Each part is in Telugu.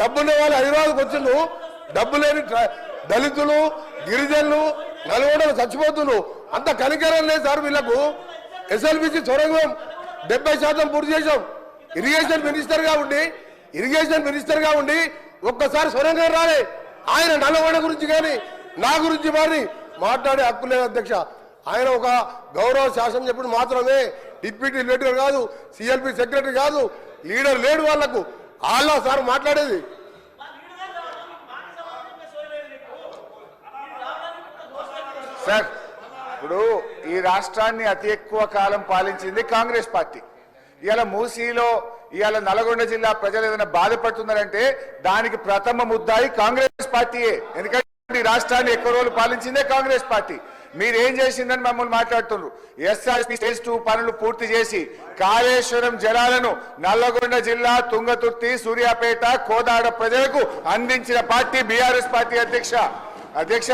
డబ్బున్న వాళ్ళు హైదరాబాద్కి వచ్చిండు డబ్బు లేని దళితులు గిరిజనులు నలుగోడలు చచ్చిపోతున్నారు. అంత కనికరం లేదు సార్ వీళ్ళకు. ఎస్ఎల్బిసి సొరంగం డెబ్బై శాతం పూర్తి చేశాం. ఇరిగేషన్ మినిస్టర్గా ఉండి ఇరిగేషన్ మినిస్టర్గా ఉండి ఒక్కసారి సొరంగం రాలే. ఆయన నల్లగొండ గురించి కానీ నా గురించి మరి మాట్లాడే హక్కు లేదు అధ్యక్ష. ఆయన ఒక గౌరవ శాసనం చెప్పిన మాత్రమే డిప్యూటీ లీడర్ కాదు సిఎల్పి సెక్రటరీ కాదు లీడర్ లేడు వాళ్ళకు వాళ్ళ సార్ మాట్లాడేది. సార్ ఇప్పుడు ఈ రాష్ట్రాన్ని అతి ఎక్కువ కాలం పాలించింది కాంగ్రెస్ పార్టీ. ఇవాళ మూసీలో ఇవాళ నల్గొండ జిల్లా ప్రజలు ఏదైనా బాధపడుతున్నారంటే దానికి ప్రథమ ముద్దాయి కాంగ్రెస్ పార్టీయే. ఎందుకంటే ఈ రాష్ట్రాన్ని ఎక్కువ రోజులు పాలించిందే కాంగ్రెస్ పార్టీ. మీరు ఏం చేసిందని మమ్మల్ని మాట్లాడుతున్నారు ఎస్ఆర్పి స్టేజ్ టూ పనులు పూర్తి చేసి కాళేశ్వరం జలాలను నల్లగొండ జిల్లా తుంగతుర్తి సూర్యాపేట కోదాడ ప్రజలకు అందించిన పార్టీ బీఆర్ఎస్ పార్టీ అధ్యక్ష అధ్యక్ష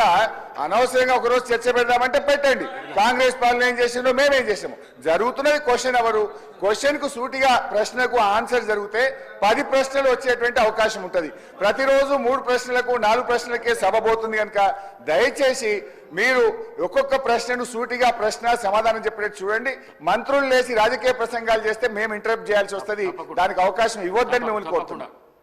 అనవసరంగా ఒక రోజు చర్చ పెడదామంటే పెట్టండి. కాంగ్రెస్ పాలన ఏం చేసిందో మేమేం చేసాము. జరుగుతున్నది క్వశ్చన్ ఎవరు? క్వశ్చన్కు సూటిగా ప్రశ్నకు ఆన్సర్ జరిగితే పది ప్రశ్నలు వచ్చేటువంటి అవకాశం ఉంటుంది. ప్రతిరోజు మూడు ప్రశ్నలకు నాలుగు ప్రశ్నలకే సభ పోతుంది కనుక దయచేసి మీరు ఒక్కొక్క ప్రశ్నను సూటిగా ప్రశ్న సమాధానం చెప్పేటట్టు చూడండి. మంత్రులు లేచి రాజకీయ ప్రసంగాలు చేస్తే మేము ఇంటరప్ట్ చేయాల్సి వస్తుంది. దానికి అవకాశం ఇవ్వద్దని మిమ్మల్ని కోరుతున్నాం.